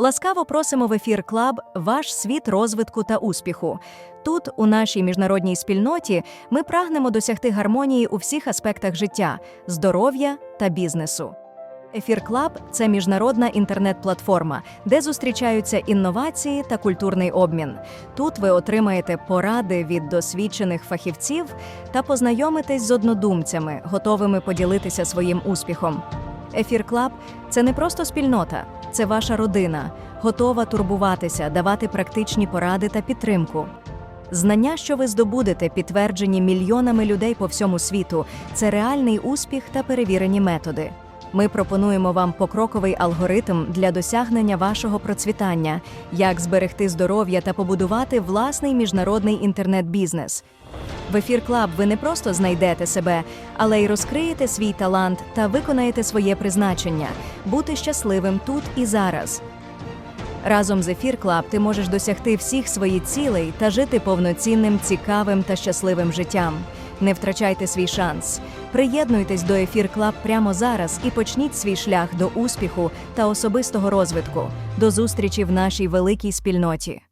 Ласкаво просимо в ефір Клаб ваш світ розвитку та успіху. Тут, у нашій міжнародній спільноті, ми прагнемо досягти гармонії у всіх аспектах життя, здоров'я та бізнесу. Ефір Клаб це міжнародна інтернет-платформа, де зустрічаються інновації та культурний обмін. Тут ви отримаєте поради від досвідчених фахівців та познайомитесь з однодумцями, готовими поділитися своїм успіхом. Ефір Клаб це не просто спільнота, це ваша родина, готова турбуватися, давати практичні поради та підтримку. Знання, що ви здобудете, підтверджені мільйонами людей по всьому світу, це реальний успіх та перевірені методи. Ми пропонуємо вам покроковий алгоритм для досягнення вашого процвітання, як зберегти здоров'я та побудувати власний міжнародний інтернет-бізнес. В ефір Клаб ви не просто знайдете себе, але й розкриєте свій талант та виконаєте своє призначення бути щасливим тут і зараз. Разом з ефір Клаб ти можеш досягти всіх своїх цілей та жити повноцінним, цікавим та щасливим життям. Не втрачайте свій шанс. Приєднуйтесь до ефір Клаб прямо зараз і почніть свій шлях до успіху та особистого розвитку. До зустрічі в нашій великій спільноті.